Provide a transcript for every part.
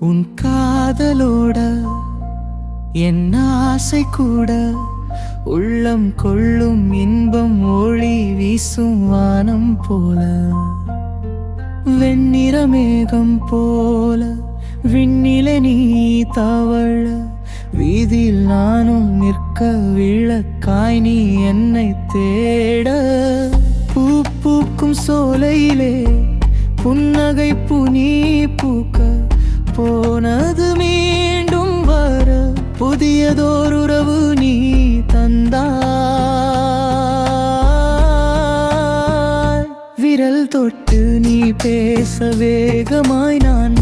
உன் காதலோட என் ஆசை கூட. உள்ளம் கொள்ளும் இன்பம் ஒளி வீசும் வானம் போல. வெண்ணிற மேகம் போல விண்ணில நீ தவழ. வீதியில் நானும் நிற்க விளக்காய் நீ என்னை தேட. பூ பூக்கும் சோலையிலே புன்னகை புனி பூக்க போனது மீண்டும் வர புதியதோருறவு நீ தந்தாய். விரல் தொட்டு நீ பேச வேகமாய் நான்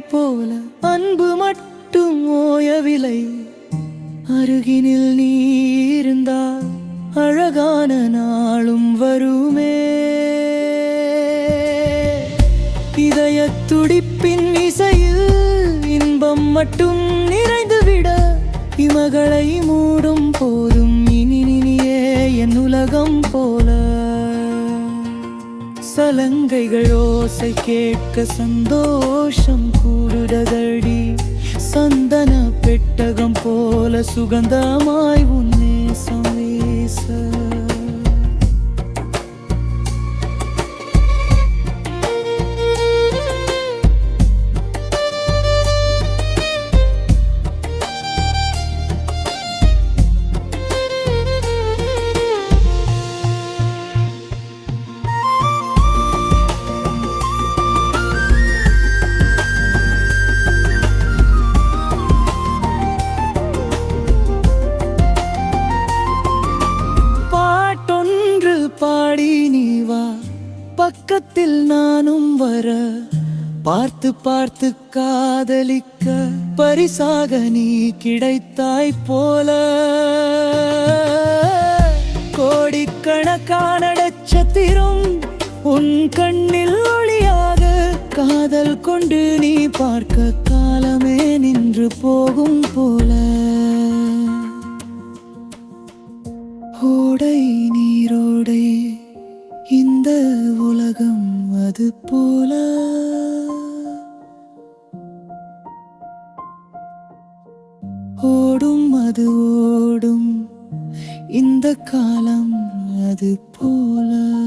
போல அன்பு மட்டும் ஓயவில்லை. அருகினில் நீ இருந்தால் அழகான நாளும் வருமே. இதய துடிப்பின் இசையில் இன்பம் மட்டும் நிறைந்துவிட இமகளை மூடும் போதும் இனி நினியே என் உலகம் போல. சலங்கைகள் ஓசை கேட்க சந்தோஷம் கூடுதடி சந்தன பெட்டகம் போல சுகந்தமாய் உன்னே பாடி நீ வா. பக்கத்தில் நானும் வர. பார்த்து பார்த்து காதலிக்க. பரிசாக நீ கிடைத்தாய் போல. கோடிக்கணக்கான நட்சத்திரம் உன் கண்ணில் ஒளியாக காதல் கொண்டு நீ பார்க்க காலமே நின்று போகும் போல. ஓடை நீ அது போல. ஓடும் அது ஓடும். இந்த காலம் அது போல.